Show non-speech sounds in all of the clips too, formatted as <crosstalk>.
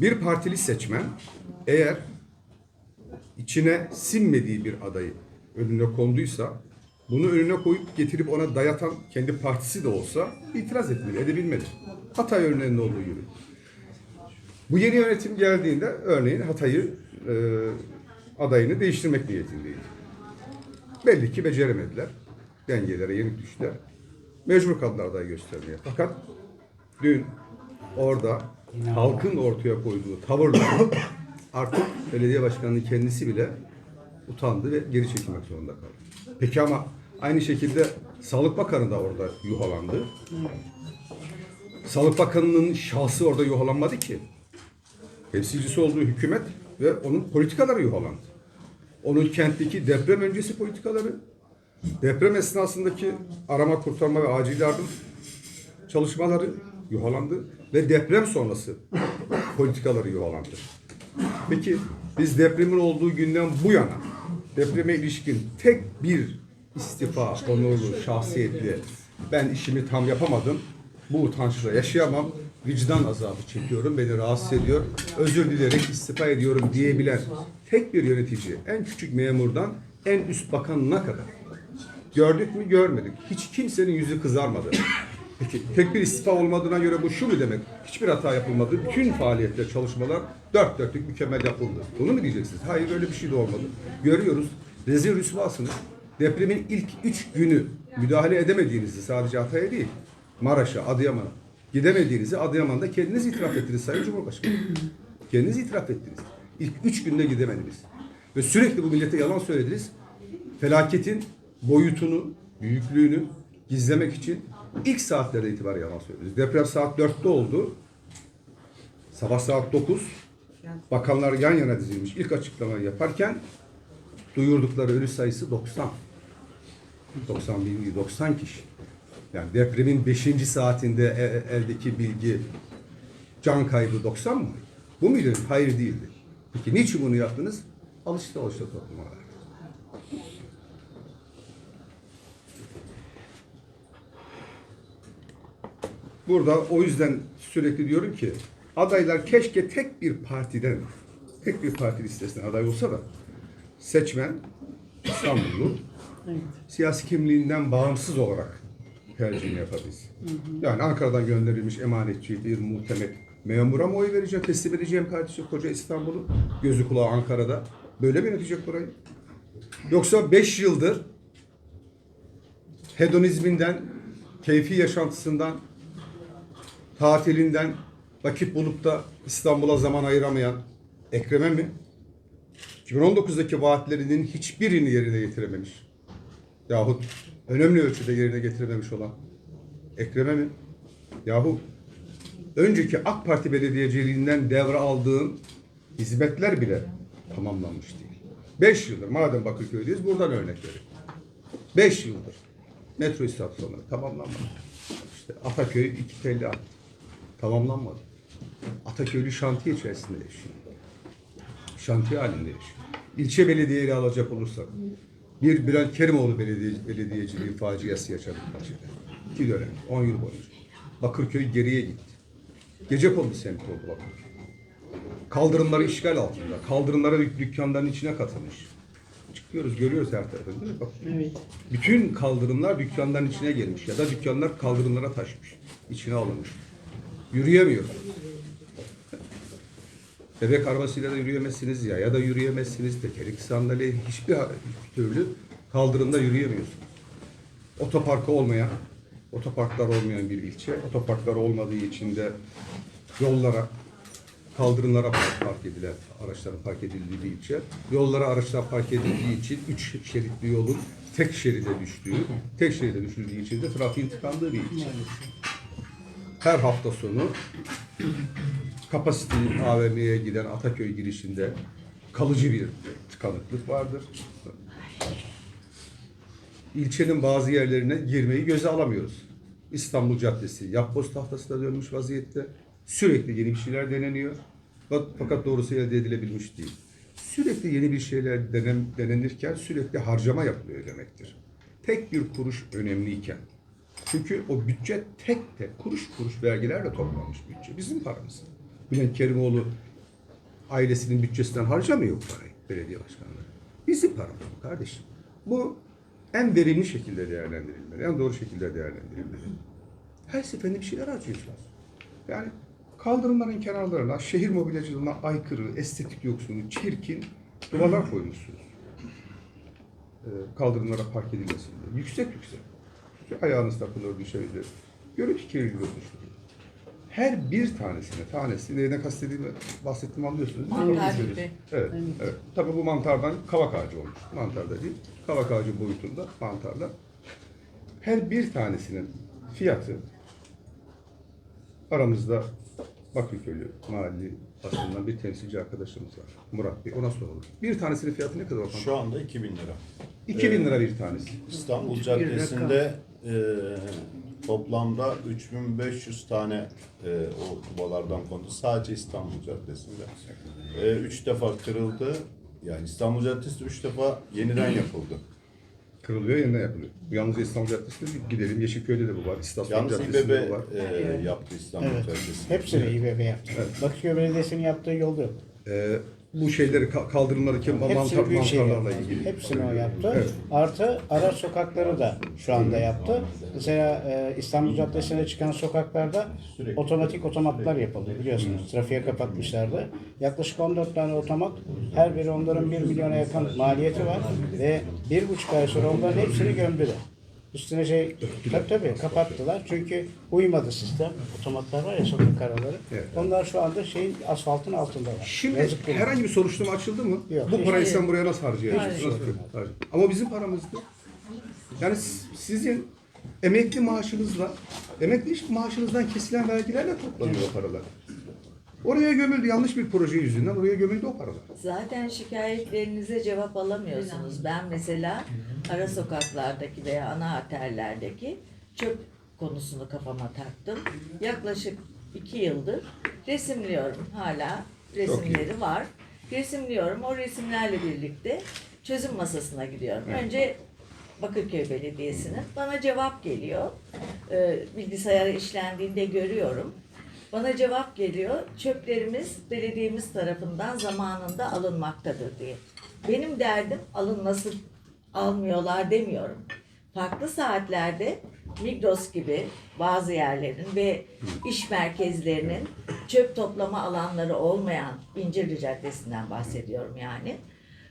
Bir partili seçmen eğer içine sinmediği bir adayı önüne konduysa bunu önüne koyup getirip ona dayatan kendi partisi de olsa itiraz etmeli, edebilmeli. Hatay örneğinde olduğu gibi. Bu yeni yönetim geldiğinde örneğin Hatay'ı e, adayını değiştirmek niyetindeydi. Belli ki beceremediler. Dengelere yenik düştüler. Mecbur kaldılar aday göstermeye. Fakat dün orada halkın ortaya koyduğu tavırla <coughs> artık belediye başkanının kendisi bile utandı ve geri çekilmek zorunda kaldı. Peki ama aynı şekilde Sağlık Bakanı da orada yuhalandı. Sağlık Bakanı'nın şahsı orada yuhalanmadı ki. Temsilcisi olduğu hükümet ve onun politikaları yuhalandı. Onun kentteki deprem öncesi politikaları, deprem esnasındaki arama, kurtarma ve acil yardım çalışmaları yuhalandı ve deprem sonrası politikaları yuhalandı. Peki biz depremin olduğu günden bu yana depreme ilişkin tek bir istifa onurlu, şahsiyetli ben işimi tam yapamadım, bu utançla yaşayamam, vicdan azabı çekiyorum, beni rahatsız ediyor, özür dilerek istifa ediyorum diyebilen tek bir yönetici, en küçük memurdan en üst bakanına kadar. Gördük mü görmedik. Hiç kimsenin yüzü kızarmadı. Peki tek bir istifa olmadığına göre bu şu mu demek? Hiçbir hata yapılmadı. Bütün faaliyetler, çalışmalar dört dörtlük mükemmel yapıldı. Bunu mu diyeceksiniz? Hayır öyle bir şey de olmadı. Görüyoruz. Rezil rüsvasınız. Depremin ilk üç günü müdahale edemediğinizi sadece Hatay'a değil, Maraş'a, Adıyaman'a gidemediğinizi Adıyaman'da kendiniz itiraf ettiniz Sayın Cumhurbaşkanı. Kendiniz itiraf ettiniz. İlk üç günde gidemediniz. Ve sürekli bu millete yalan söylediniz. Felaketin boyutunu, büyüklüğünü gizlemek için ilk saatlerde itibaren yalan söylediniz. Deprem saat 4'te oldu. Sabah saat 9. Bakanlar yan yana dizilmiş. İlk açıklamayı yaparken duyurdukları ölü sayısı 90. 90 bin değil, 90 kişi. Yani depremin 5. saatinde e- eldeki bilgi can kaybı 90 mı? Bu muydu? Hayır değildi. Peki niçin bunu yaptınız? Alıştı alıştı topluma. Burada o yüzden sürekli diyorum ki adaylar keşke tek bir partiden, tek bir parti listesinden aday olsa da seçmen İstanbullu siyasi kimliğinden bağımsız olarak tercihini yapabilsin. Yani Ankara'dan gönderilmiş emanetçi bir muhtemet memura mı oy vereceğim, teslim edeceğim kardeşim koca İstanbul'u, gözü kulağı Ankara'da. Böyle mi yönetecek burayı? Yoksa 5 yıldır hedonizminden, keyfi yaşantısından, tatilinden vakit bulup da İstanbul'a zaman ayıramayan Ekrem'e mi? 2019'daki vaatlerinin hiçbirini yerine getirememiş. Yahut önemli ölçüde yerine getirememiş olan Ekrem'e mi? Yahu önceki AK Parti belediyeciliğinden devre aldığın hizmetler bile tamamlanmış değil. 5 yıldır madem Bakırköy'deyiz buradan örnek vereyim. 5 yıldır metro istasyonları tamamlanmadı. İşte Ataköy iki telli attı. Tamamlanmadı. Ataköylü şantiye içerisinde yaşıyor. Şantiye halinde yaşıyor. İlçe belediyeleri alacak olursak bir Bülent Kerimoğlu belediye, belediyeciliği faciası yaşadık Bahçede. İki dönem, 10 yıl boyunca. Bakırköy geriye gitti. Gece kondu semt oldu Bakırköy. Kaldırımları işgal altında. Kaldırımlara dük- dükkanların içine katılmış. Çıkıyoruz, görüyoruz her tarafını değil mi? Bak, Evet. bütün kaldırımlar dükkanların içine girmiş ya da dükkanlar kaldırımlara taşmış. içine alınmış. Yürüyemiyor. Bebek arabasıyla da yürüyemezsiniz ya ya da yürüyemezsiniz tekerlek sandalye hiçbir türlü kaldırımda yürüyemiyorsunuz. Otoparkı olmayan, otoparklar olmayan bir ilçe. Otoparklar olmadığı için de yollara, kaldırımlara park edilen, araçların park edildiği bir ilçe. Yollara araçlar park edildiği için üç şeritli yolun tek şeride düştüğü, tek şeride düşüldüğü için de trafiğin tıkandığı bir ilçe. Her hafta sonu kapasiteli AVM'ye giden Ataköy girişinde kalıcı bir tıkanıklık vardır. İlçenin bazı yerlerine girmeyi göze alamıyoruz. İstanbul Caddesi yapboz tahtasına dönmüş vaziyette. Sürekli yeni bir şeyler deneniyor. Fakat doğrusu elde edilebilmiş değil. Sürekli yeni bir şeyler denen, denenirken sürekli harcama yapılıyor demektir. Tek bir kuruş önemliyken. Çünkü o bütçe tek tek kuruş kuruş vergilerle toplanmış bütçe. Bizim paramız. Bülent Kerimoğlu ailesinin bütçesinden harcamıyor bu parayı belediye başkanları. Bizim paramız bu kardeşim. Bu en verimli şekilde değerlendirilmeli, en doğru şekilde değerlendirilmeli. Her seferinde bir şeyler harcıyorsunuz. Yani kaldırımların kenarlarına, şehir mobilyacılığına aykırı, estetik yoksunu, çirkin duvarlar koymuşsunuz. Ee, kaldırımlara park edilmesin diye. Yüksek yüksek. Ayağınız takılır, düşebilir. Görüntü kirliliği oluşturur. Her bir tanesine, tanesi neyden kastediğimi bahsettiğimi anlıyorsunuz. değil mi? Mantar gibi. Evet, evet. Tabii bu mantardan kavak ağacı olmuş. Mantar da değil, kavak ağacı boyutunda mantarlar. Her bir tanesinin fiyatı aramızda Bakırköylü mahalli aslında bir temsilci arkadaşımız var. Murat Bey. Ona soralım. Bir tanesinin fiyatı ne kadar? Şu anda 2000 lira. 2000 lira bir tanesi. İstanbul Caddesi'nde e, toplamda 3500 tane e, o tubalardan kondu. Sadece İstanbul Caddesi'nde. 3 defa kırıldı. Yani İstanbul Caddesi 3 defa yeniden yapıldı. Kırılıyor, yeniden yapılıyor. Bu yalnız İstanbul Caddesi'nde değil. Gidelim Yeşilköy'de de bu var. İstasyon Yalnız Caddesi'nde İBB bu var. e, yaptı İstanbul Evet. Caddesi'nde. Hepsini İBB yaptı. Bakırköy Belediyesi'nin yaptığı yolda yok. Ee, bu şeyleri ka- kaldırımlardaki mantar, şey mantarlarla yaptı. ilgili. Hepsini o yaptı. Evet. Artı ara sokakları da şu anda yaptı. Mesela e, İstanbul Caddesi'ne çıkan sokaklarda otomatik otomatlar yapıldı biliyorsunuz. Trafiğe kapatmışlardı. Yaklaşık 14 tane otomat. Her biri onların 1 milyona yakın maliyeti var. Ve bir buçuk ay sonra onların hepsini gömdüler. Üstüne şey, tabii tabii kapattılar çünkü uymadı sistem. Otomatlar var ya sokak araları. Evet. Onlar şu anda şeyin asfaltın altındalar. Şimdi Yazık değil. herhangi bir soruşturma açıldı mı? Yok. Bu parayı sen buraya nasıl harcayacaksın? Hayır. Nasıl harcayacaksın? Ama bizim paramızdı. Yani s- sizin emekli maaşınızla, emekli iş maaşınızdan kesilen vergilerle toplanıyor o paralar. Oraya gömüldü yanlış bir proje yüzünden oraya gömüldü o paralar. Zaten şikayetlerinize cevap alamıyorsunuz. Ben mesela ara sokaklardaki veya ana arterlerdeki çöp konusunu kafama taktım. Yaklaşık iki yıldır resimliyorum. Hala resimleri var. Resimliyorum. O resimlerle birlikte çözüm masasına gidiyorum. Önce Bakırköy Belediyesi'nin bana cevap geliyor. Ee, bilgisayara işlendiğinde görüyorum. Bana cevap geliyor. Çöplerimiz belediyemiz tarafından zamanında alınmaktadır diye. Benim derdim alınması almıyorlar demiyorum. Farklı saatlerde Migros gibi bazı yerlerin ve iş merkezlerinin çöp toplama alanları olmayan İncirli Caddesi'nden bahsediyorum yani.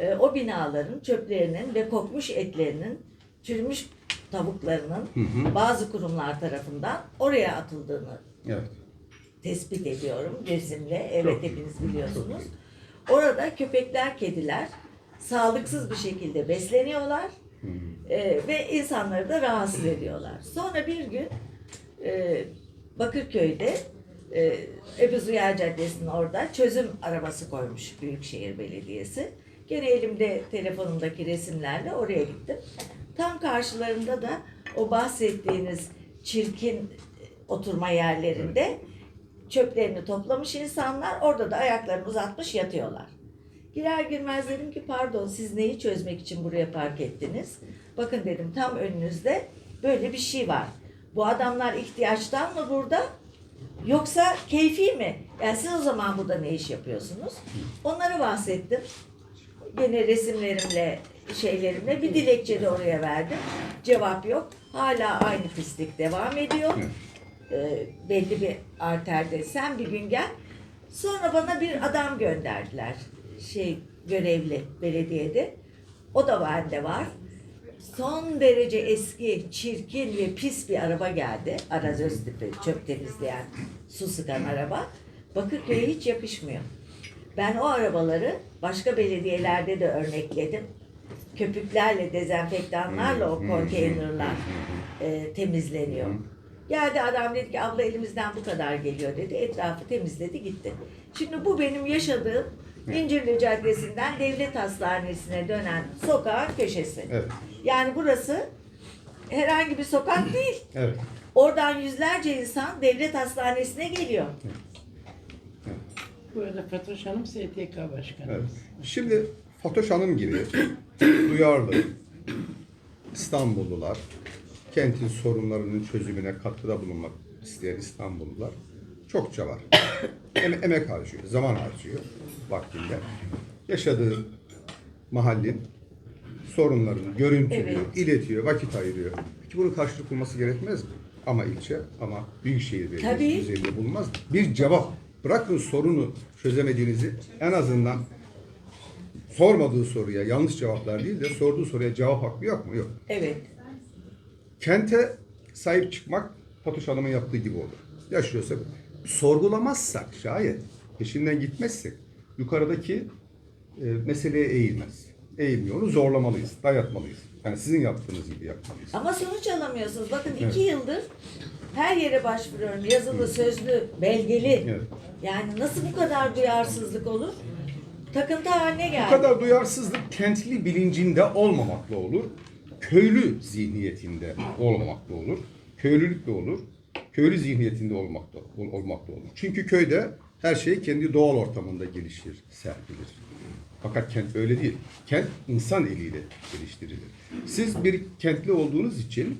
Ee, o binaların çöplerinin ve kokmuş etlerinin çürümüş tavuklarının bazı kurumlar tarafından oraya atıldığını Evet. Tespit ediyorum resimle. Evet hepiniz biliyorsunuz. Orada köpekler, kediler sağlıksız bir şekilde besleniyorlar Ee, ve insanları da rahatsız ediyorlar. Sonra bir gün e, Bakırköy'de e, Ebu Züyer Caddesi'nin orada çözüm arabası koymuş Büyükşehir Belediyesi. Gene elimde telefonumdaki resimlerle oraya gittim. Tam karşılarında da o bahsettiğiniz çirkin oturma yerlerinde çöplerini toplamış insanlar orada da ayaklarını uzatmış yatıyorlar. Girer girmez dedim ki pardon siz neyi çözmek için buraya park ettiniz? Bakın dedim tam önünüzde böyle bir şey var. Bu adamlar ihtiyaçtan mı burada yoksa keyfi mi? Yani siz o zaman burada ne iş yapıyorsunuz? Onları bahsettim. Gene resimlerimle şeylerimle bir dilekçe de oraya verdim. Cevap yok. Hala aynı pislik devam ediyor e, belli bir arterde sen bir gün gel. Sonra bana bir adam gönderdiler. Şey görevli belediyede. O da bende var. Son derece eski, çirkin ve pis bir araba geldi. Arazöz tipi çöp temizleyen, su sıkan araba. Bakırköy'e hiç yakışmıyor. Ben o arabaları başka belediyelerde de örnekledim. Köpüklerle, dezenfektanlarla o konteynerler e, temizleniyor. Geldi adam dedi ki abla elimizden bu kadar geliyor dedi. Etrafı temizledi gitti. Şimdi bu benim yaşadığım İncirli Caddesi'nden Devlet Hastanesi'ne dönen sokağın köşesi. Evet. Yani burası herhangi bir sokak değil. Evet. Oradan yüzlerce insan devlet hastanesine geliyor. Bu arada Fatoş Hanım STK Başkanı. Evet. Şimdi Fatoş Hanım gibi duyarlı İstanbullular, kentin sorunlarının çözümüne katkıda bulunmak isteyen İstanbullular çokça var. <coughs> Em- emek harcıyor, zaman harcıyor vaktinde. Yaşadığı mahallenin sorunlarını görüntülüyor, Evet. iletiyor, vakit ayırıyor. Peki bunun karşılık bulması gerekmez mi? Ama ilçe ama büyükşehir belediyesi düzeyinde bulunmaz. Bir cevap, bırakın sorunu çözemediğinizi en azından sormadığı soruya yanlış cevaplar değil de sorduğu soruya cevap hakkı yok mu? Yok. Evet. Kente sahip çıkmak Fatoş Hanım'ın yaptığı gibi olur. Yaşıyorsa sorgulamazsak şayet peşinden gitmezsek yukarıdaki e, meseleye eğilmez. Eğilmiyor. Onu zorlamalıyız, dayatmalıyız. Yani sizin yaptığınız gibi yapmalıyız. Ama sonuç alamıyorsunuz. Bakın iki yıldır her yere başvuruyorum. Yazılı, sözlü, belgeli. Evet. Yani nasıl bu kadar duyarsızlık olur? Takıntı haline geldi. Bu kadar duyarsızlık kentli bilincinde olmamakla olur. Köylü zihniyetinde olmamakla olur. Köylülükle olur. Köylü zihniyetinde olmakta, ol- olmakta olur. Çünkü köyde her şey kendi doğal ortamında gelişir, serpilir. Fakat kent öyle değil. Kent insan eliyle geliştirilir. Siz bir kentli olduğunuz için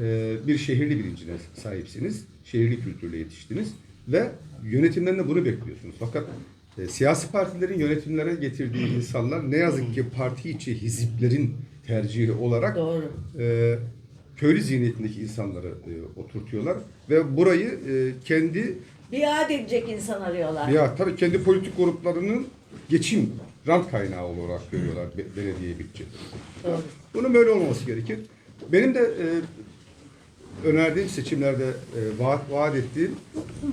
e, bir şehirli bilincine sahipsiniz. Şehirli kültürle yetiştiniz ve yönetimden de bunu bekliyorsunuz. Fakat e, siyasi partilerin yönetimlere getirdiği insanlar ne yazık ki parti içi hiziplerin tercihi olarak Doğru. e, köylü zihniyetindeki insanları e, oturtuyorlar ve burayı e, kendi Biat edecek insan arıyorlar. ya tabii kendi politik gruplarının geçim rant kaynağı olarak görüyorlar be- belediye bütçe. Doğru. Bunun böyle olmaması gerekir. Benim de e, önerdiğim seçimlerde e, vaat, vaat ettiğim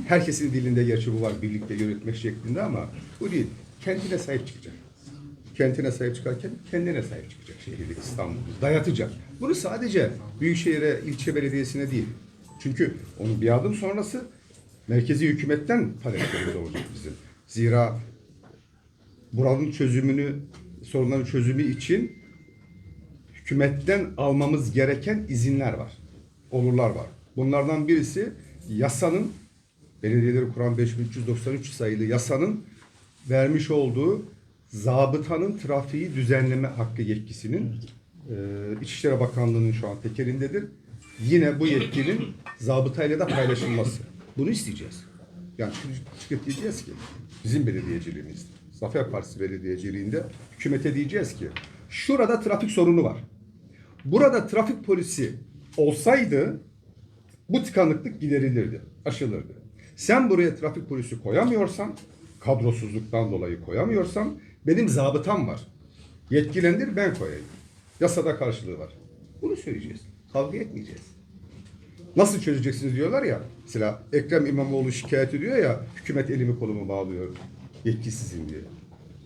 herkesin dilinde gerçi bu var birlikte yönetmek şeklinde ama bu değil. Kentine sahip çıkacak. Kentine sahip çıkarken kendine sahip çıkacak şehirli İstanbul'u. Dayatacak. Bunu sadece Büyükşehir'e, ilçe belediyesine değil. Çünkü onun bir adım sonrası merkezi hükümetten taleplerimiz olacak bizim. Zira buranın çözümünü, sorunların çözümü için hükümetten almamız gereken izinler var. Olurlar var. Bunlardan birisi yasanın belediyeleri kuran 5393 sayılı yasanın vermiş olduğu zabıtanın trafiği düzenleme hakkı yetkisinin e, İçişleri Bakanlığı'nın şu an tekelindedir. Yine bu yetkinin zabıtayla da paylaşılması. Bunu isteyeceğiz. Yani çıkıp- diyeceğiz ki bizim belediyeciliğimizde, Zafer Partisi belediyeciliğinde hükümete diyeceğiz ki şurada trafik sorunu var. Burada trafik polisi olsaydı bu tıkanıklık giderilirdi, aşılırdı. Sen buraya trafik polisi koyamıyorsan, kadrosuzluktan dolayı koyamıyorsan benim zabıtam var. Yetkilendir ben koyayım. Yasada karşılığı var. Bunu söyleyeceğiz. Kavga etmeyeceğiz. Nasıl çözeceksiniz diyorlar ya. Mesela Ekrem İmamoğlu şikayet ediyor ya hükümet elimi kolumu bağlıyor yetkisizim diye.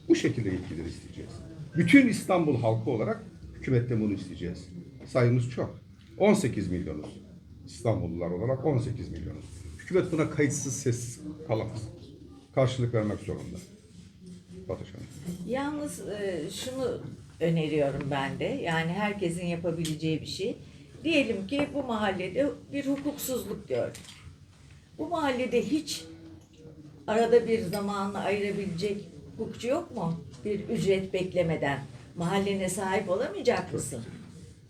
Bu şekilde yetkileri isteyeceğiz. Bütün İstanbul halkı olarak hükümetten bunu isteyeceğiz. Sayımız çok. 18 milyonuz. İstanbullular olarak 18 milyonuz. Hükümet buna kayıtsız sessiz kalamaz. Karşılık vermek zorunda. Hanım. Yalnız e, şunu öneriyorum ben de. Yani herkesin yapabileceği bir şey. Diyelim ki bu mahallede bir hukuksuzluk gördük. Bu mahallede hiç arada bir zamanla ayırabilecek hukukçu yok mu? Bir ücret beklemeden mahallene sahip olamayacak mısın?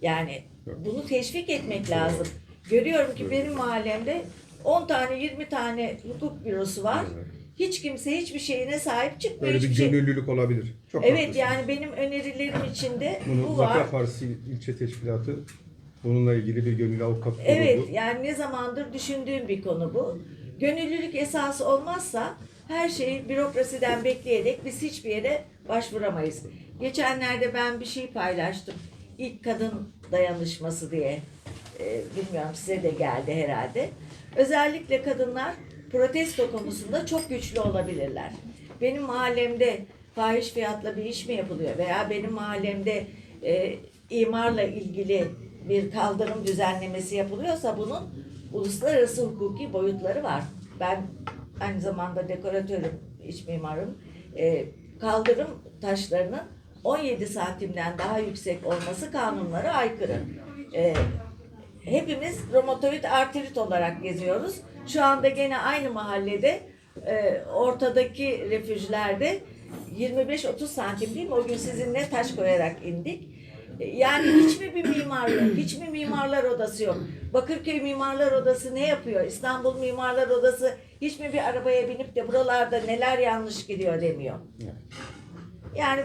Yani bunu teşvik etmek lazım. Görüyorum ki benim mahallemde 10 tane 20 tane hukuk bürosu var. Hiç kimse hiçbir şeyine sahip çıkmıyor. Böyle bir hiçbir şey- gönüllülük olabilir. Çok Evet haklısınız. yani benim önerilerim içinde Bunu bu Zafer var. Partisi ilçe teşkilatı bununla ilgili bir gönüllü avukat kurdu. Evet yani ne zamandır düşündüğüm bir konu bu. Gönüllülük esası olmazsa her şeyi bürokrasiden bekleyerek biz hiçbir yere başvuramayız. Geçenlerde ben bir şey paylaştım. İlk kadın dayanışması diye. Ee, bilmiyorum size de geldi herhalde. Özellikle kadınlar protesto konusunda çok güçlü olabilirler. Benim mahallemde fahiş fiyatla bir iş mi yapılıyor veya benim mahallemde e, imarla ilgili bir kaldırım düzenlemesi yapılıyorsa bunun uluslararası hukuki boyutları var. Ben aynı zamanda dekoratörüm, iç mimarım. E, kaldırım taşlarının 17 santimden daha yüksek olması kanunlara aykırı. E, hepimiz romatoid artrit olarak geziyoruz. Şu anda gene aynı mahallede e, ortadaki refüjlerde 25-30 santim değil mi? O gün sizinle taş koyarak indik. E, Yani hiç mi bir mimar yok? Hiç mi mimarlar odası yok? Bakırköy Mimarlar Odası ne yapıyor? İstanbul Mimarlar Odası Hiç mi bir arabaya binip de buralarda neler yanlış gidiyor demiyor. Yani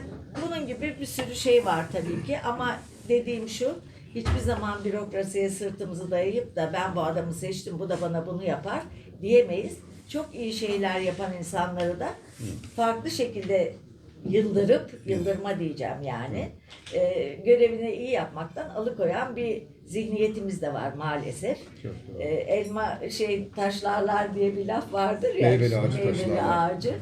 bunun gibi bir sürü şey var tabii ki ama dediğim şu hiçbir zaman bürokrasiye sırtımızı dayayıp da ben bu adamı seçtim bu da bana bunu yapar diyemeyiz. Çok iyi şeyler yapan insanları da farklı şekilde yıldırıp, yıldırma diyeceğim yani, e, görevini iyi yapmaktan alıkoyan bir zihniyetimiz de var maalesef. E, elma şey taşlarlar diye bir laf vardır ya. Meyveli ağacı meyveli taşlarlar. ağacı.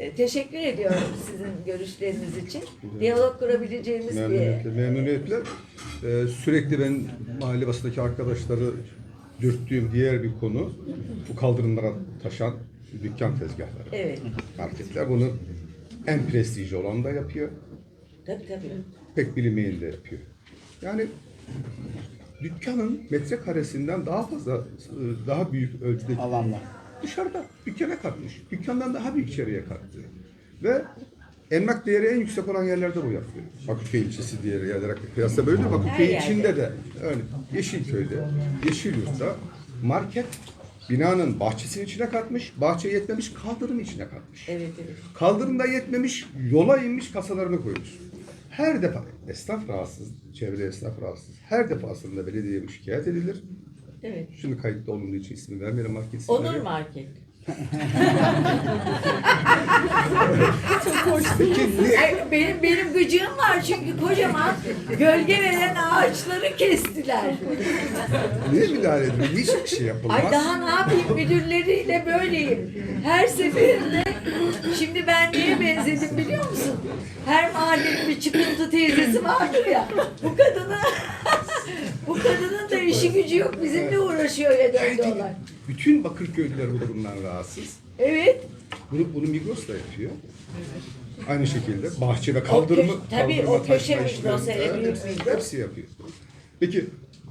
E, teşekkür ediyorum sizin görüşleriniz için. Diyalog kurabileceğimiz bir... Memnuniyetle, memnuniyetle. Ee, sürekli ben mahalle basındaki arkadaşları dürttüğüm diğer bir konu bu kaldırımlara taşan dükkan tezgahları. Evet, Marketler bunu en prestijli olan da yapıyor. tabii tabii. Pek bilinmeyen de yapıyor. Yani dükkanın metrekaresinden daha fazla, e, daha büyük ölçüde Alanla. Dışarıda dükkana katmış. Dükkandan daha büyük içeriye kattı. Ve emlak değeri en yüksek olan yerlerde bu yapıyor. Bakırköy ilçesi diğer yerlere kıyasla böyle de Bakırköy içinde de öyle. Yeşilköy'de, Yeşilyurt'ta market binanın bahçesinin içine katmış, bahçe yetmemiş kaldırımın içine katmış. Evet, evet. Kaldırımda yetmemiş, yola inmiş kasalarını koymuş. Her defa esnaf rahatsız, çevre esnaf rahatsız. Her defasında belediyeye şikayet edilir. Evet. Şimdi kayıtlı olunduğu için ismi vermeyelim market isimleri. Onur Market. Peki ne? Ay, benim benim gıcığım var çünkü kocaman gölge veren ağaçları kestiler. Niye müdahale ediyor? Niçin bir şey yapılmaz? Ay daha ne yapayım müdürleriyle böyleyim. Her seferinde şimdi ben neye benzedim biliyor musun? Her mahallenin bir çıkıntı teyzesi vardır ya. Bu kadını bu kadının da işi gücü yok bizimle uğraşıyor ya döndü olay. Bütün Bakırköylüler bu durumdan rahatsız. Evet. Bunu, bunu Migros da yapıyor. Aynı şekilde bahçe ve kaldırımı, köşe- tabii kaldırıma o köşe Migros, işlerinde hele büyük hepsi- Migros. Hepsi yapıyor. Peki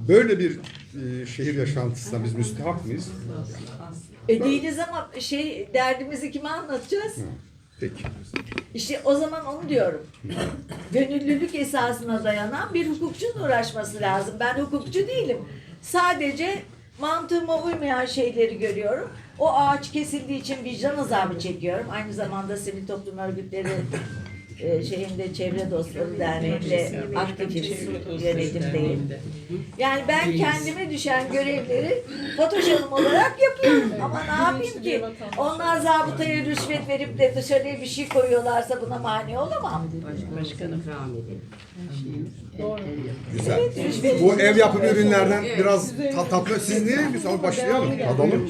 böyle bir e, şehir yaşantısına biz müstehak mıyız? E değiliz ama şey derdimizi kime anlatacağız? Peki. İşte o zaman onu diyorum. Gönüllülük esasına dayanan bir hukukçunun uğraşması lazım. Ben hukukçu değilim. Sadece mantığıma uymayan şeyleri görüyorum. O ağaç kesildiği için vicdan azabı çekiyorum. Aynı zamanda sivil toplum örgütleri <laughs> e, şeyinde Çevre Dostları Derneği'nde aktif yönetimdeyim. Yani ben kendime düşen görevleri Fatoş Hanım olarak yapıyorum. Ama ne yapayım ki? Onlar zabıtaya rüşvet verip de dışarıya bir şey koyuyorlarsa buna mani olamam. Başkanım. Güzel. Evet. Bu ev yapımı ürünlerden biraz ta- tatlı. Siz niye? Biz onu başlayalım. Tadalım.